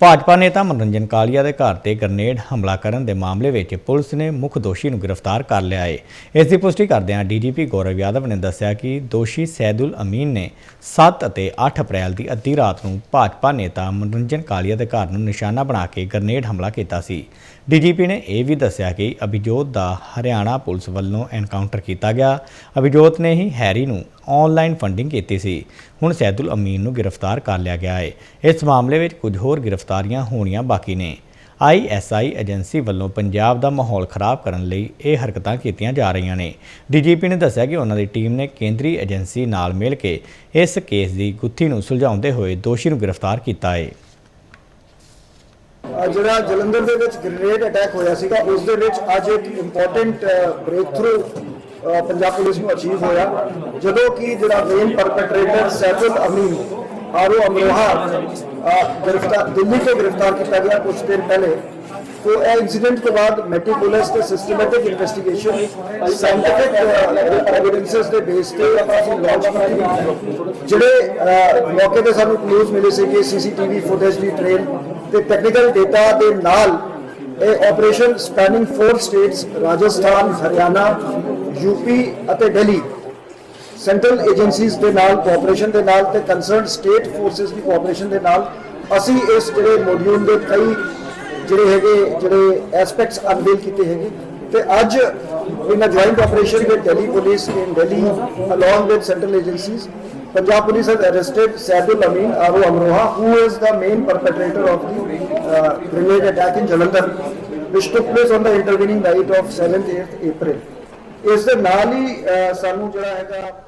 ਭਾਜਪਾ ਨੇਤਾ ਮਨੋਰੰਜਨ ਕਾਲੀਆ ਦੇ ਘਰ ਤੇ ਗ੍ਰਨੇਡ ਹਮਲਾ ਕਰਨ ਦੇ ਮਾਮਲੇ ਵਿੱਚ ਪੁਲਿਸ ਨੇ ਮੁੱਖ ਦੋਸ਼ੀ ਨੂੰ ਗ੍ਰਿਫਤਾਰ ਕਰ ਲਿਆ ਹੈ ਇਸ ਦੀ ਪੁਸ਼ਟੀ ਕਰਦਿਆਂ ਡੀਜੀਪੀ ਗੌਰਵ ਯਾਦਵ ਨੇ ਦੱਸਿਆ ਕਿ ਦੋਸ਼ੀ ਸੈਦੁਲ ਅਮੀਨ ਨੇ 7 ਅਤੇ 8 ਅਪ੍ਰੈਲ ਦੀ ਅੱਧੀ ਰਾਤ ਨੂੰ ਭਾਜਪਾ ਨੇਤਾ ਮਨੋਰੰਜਨ ਕਾਲੀਆ ਦੇ ਘਰ ਨੂੰ ਨਿਸ਼ਾਨਾ ਬਣਾ ਕੇ ਗ੍ਰਨੇਡ ਹਮਲਾ ਕੀਤਾ ਸੀ। ਡੀਜੀਪੀ ਨੇ ਇਹ ਵੀ ਦੱਸਿਆ ਕਿ ਅਭਿਜੋਤ ਦਾ ਹਰਿਆਣਾ ਪੁਲਿਸ ਵੱਲੋਂ ਐਨਕਾਊਂਟਰ ਕੀਤਾ ਗਿਆ। ਅਭਿਜੋਤ ਨੇ ਹੀ ਹੈਰੀ ਨੂੰ ਆਨਲਾਈਨ ਫੰਡਿੰਗ ਕੀਤੀ ਸੀ। ਹੁਣ ਸੈਦੁਲ ਅਮੀਨ ਨੂੰ ਗ੍ਰਿਫਤਾਰ ਕਰ ਲਿਆ ਗਿਆ ਹੈ ਇਸ ਮਾਮਲੇ ਵਿੱਚ ਕੁਝ ਹੋਰ ਗ੍ਰਿਫ਼ਤਾਰ ਗ੍ਰਿਫਤਾਰੀਆਂ ਹੋਣੀਆਂ ਬਾਕੀ ਨੇ। ਆਈਐਸਆਈ ਏਜੰਸੀ ਵੱਲੋਂ ਪੰਜਾਬ ਦਾ ਮਾਹੌਲ ਖਰਾਬ ਕਰਨ ਲਈ ਇਹ ਹਰਕਤਾਂ ਕੀਤੀਆਂ ਜਾ ਰਹੀਆਂ ਨੇ। ਡੀਜੀਪੀ ਨੇ ਦੱਸਿਆ ਕਿ ਉਹਨਾਂ ਦੀ ਟੀਮ ਨੇ ਕੇਂਦਰੀ ਏਜੰਸੀ ਨਾਲ ਮਿਲ ਕੇ ਇਸ ਕੇਸ ਦੀ ਗੁੱਥੀ ਨੂੰ ਸੁਲਝਾਉਂਦੇ ਹੋਏ ਦੋਸ਼ੀ ਨੂੰ ਗ੍ਰਿਫਤਾਰ ਕੀਤਾ ਹੈ ਜਿਹੜਾ ਜਲੰਧਰ ਦੇ ਵਿੱਚ ਗ੍ਰੇਨੇਡ ਅਟੈਕ ਹੋਇਆ ਸੀਗਾ, ਉਸ ਦੇ ਵਿੱਚ ਅੱਜ ਇੱਕ important break through Punjab police ਨੂੰ ਅਚੀਵ ਹੋਇਆ। ਜਦੋਂ ਕਿ ਜਿਹੜਾ ਮੇਨ ਪਰਪੈਟਰੇਟਰ ਸੈਫੁਲ ਅਮੀਨ, ਆਰੋ ਅਮਰੋਹਾ ਅਹ, ਗ੍ਰਿਫਤਾਰ, ਦਿੱਲੀ ਤੋਂ ਗ੍ਰਿਫਤਾਰ ਕੀਤਾ ਗਿਆ ਕੁਝ ਦਿਨ ਪਹਿਲੇ। तो ਇਹ ਇਨਸੀਡੈਂਟ ਤੋਂ ਬਾਅਦ ਮੈਟੀਕੂਲਸ ਤੇ ਸਿਸਟਮੈਟਿਕ ਇਨਵੈਸਟੀਗੇਸ਼ਨ ਸਾਇੰਟਿਫਿਕ ਦੇ ਬੇਸ ਤੇ ਅਸੀਂ ਲਾਂਚ ਕੀਤੀ। ਜਿਹੜੇ ਮੌਕੇ ਤੇ ਸਾਨੂੰ ਕਲੂਜ਼ ਮਿਲੇ ਸੀ ਕਿ ਸੀਸੀਟੀਵੀ ਫੁਟੇਜ ਦੀ ਟ੍ਰੇਲ ਤੇ ਟੈਕਨੀਕਲ ਡਾਟਾ ਦੇ ਨਾਲ ਇਹ operation spanning 4 states Rajasthan Haryana UP ਅਤੇ ਦਿੱਲੀ ਸੈਂਟਰਲ ਏਜੰਸੀਜ਼ ਦੇ ਨਾਲ ਕੋਆਪਰੇਸ਼ਨ ਦੇ ਨਾਲ ਤੇ ਕੰਸਰਨਡ ਸਟੇਟ ਫੋਰਸਸ ਦੀ ਕੋਆਪਰੇਸ਼ਨ ਦੇ ਨਾਲ ਅਸੀਂ ਇਸ ਜਿਹੜੇ ਮੋਡਿਊਲ ਦੇ ਕਈ ਜਿਹੜੇ ਹੈਗੇ ਜਿਹੜੇ ਐਸਪੈਕਟਸ ਅਨਵੇਲ ਕੀਤੇ ਹੈਗੇ ਤੇ ਅੱਜ in uh joint operation with Delhi police in Delhi along with central agencies Punjab police has arrested Saidul Amin Aru Amroha who is the main perpetrator of the uh, grenade attack in Jalandhar which took place on the intervening night of 7th 8th April ਇਸ ਦੇ ਨਾਲ ਹੀ ਅਹ, ਸਾਨੂੰ ਜਿਹੜਾ ਹੈਗਾ